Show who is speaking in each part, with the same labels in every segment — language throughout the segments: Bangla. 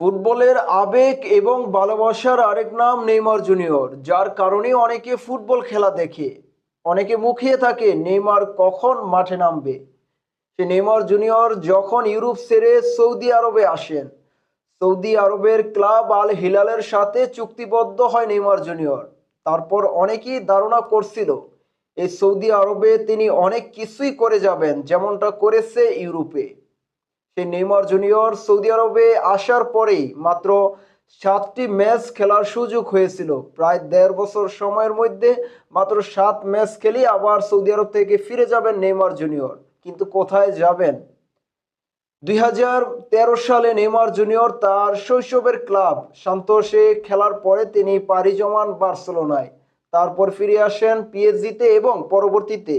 Speaker 1: ফুটবলের আবেগ এবং ভালোবাসার আরেক নাম নেইমার জুনিয়র, যার কারণে অনেকে ফুটবল খেলা দেখে, অনেকে মুখিয়ে থাকে নেইমার কখন মাঠে নামবে। সে নেইমার জুনিয়র যখন ইউরোপ সেরে সৌদি আরবে আসেন। সৌদি আরবের ক্লাব আল হিলালের সাথে চুক্তিবদ্ধ হয় নেইমার জুনিয়র। তারপর অনেকেই ধারণা করছিল, এই সৌদি আরবে তিনি অনেক কিছুই করে যাবেন, যেমনটা করেছে ইউরোপে। সেই নেইমার জুনিয়র সৌদি আরবে আসার পরেই মাত্র সাতটি ম্যাচ খেলার সুযোগ হয়েছিল। প্রায় দেড় বছর সময়ের মধ্যে মাত্র সাত ম্যাচ খেলে আবার সৌদি আরব থেকে ফিরে যাবেন নেইমার জুনিয়র। কিন্তু কোথায় যাবেন? দুই হাজার তেরো সালে নেইমার জুনিয়র তার শৈশবের ক্লাব সান্তোসে খেলার পরে তিনি পাড়ি জমান বার্সেলোনায়। তারপর ফিরে আসেন পিএসজিতে এবং পরবর্তীতে।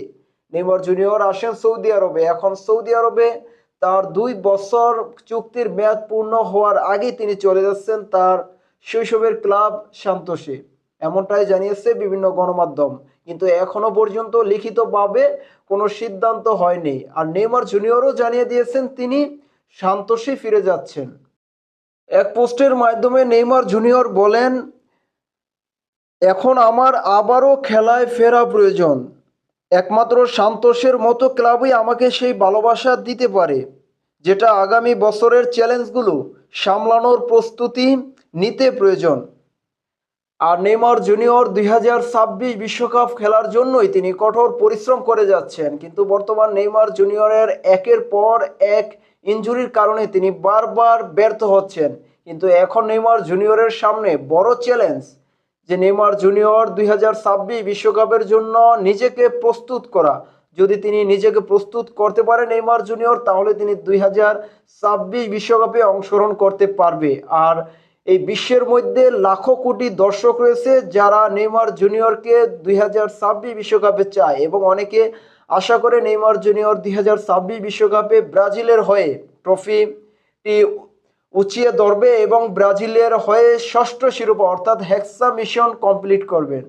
Speaker 1: নেইমার জুনিয়র আসেন সৌদি আরবে। এখন সৌদি আরবে তার দুই বছর চুক্তির মেয়াদ পূর্ণ হওয়ার আগেই তিনি চলে যাচ্ছেন তার শৈশবের ক্লাব সান্তোসে এমনটাই জানিয়েছে বিভিন্ন গণমাধ্যম। কিন্তু এখনও পর্যন্ত লিখিতভাবে কোনো সিদ্ধান্ত হয়নি। আর নেইমার জুনিয়রও জানিয়ে দিয়েছেন তিনি সান্তোষে ফিরে যাচ্ছেন। এক পোস্টের মাধ্যমে নেইমার জুনিয়র বলেন, এখন আমার আবারও খেলায় ফেরা প্রয়োজন। একমাত্র সান্তোষের মতো ক্লাবই আমাকে সেই ভালোবাসা দিতে পারে, যেটা আগামী বছরের চ্যালেঞ্জগুলো সামলানোর প্রস্তুতি নিতে প্রয়োজন। আর নেইমার জুনিয়র দুই বিশ্বকাপ খেলার জন্যই তিনি কঠোর পরিশ্রম করে যাচ্ছেন, কিন্তু বর্তমান নেইমার জুনিয়রের একের পর এক ইনজুরির কারণে তিনি বারবার ব্যর্থ হচ্ছেন। কিন্তু এখন নেইমার জুনিয়রের সামনে বড় চ্যালেঞ্জ যে নেইমার জুনিয়র দুই বিশ্বকাপের জন্য নিজেকে প্রস্তুত করা। যদি তিনি নিজেকে প্রস্তুত করতে পারেন নেইমার জুনিয়র, তাহলে তিনি দুই বিশ্বকাপে অংশগ্রহণ করতে পারবে। আর এই বিশ্বের মধ্যে লাখো কোটি দর্শক রয়েছে যারা নেইমার জুনিয়রকে দুই বিশ্বকাপে চায় এবং অনেকে আশা করে নেইমার জুনিয়র দুই বিশ্বকাপে ব্রাজিলের হয়ে ট্রফিটি উঁচিয়ে ধরবে এবং ব্রাজিলের হয়ে ষষ্ঠ শিরোপা অর্থাৎ হেক্সা মিশন কমপ্লিট করবেন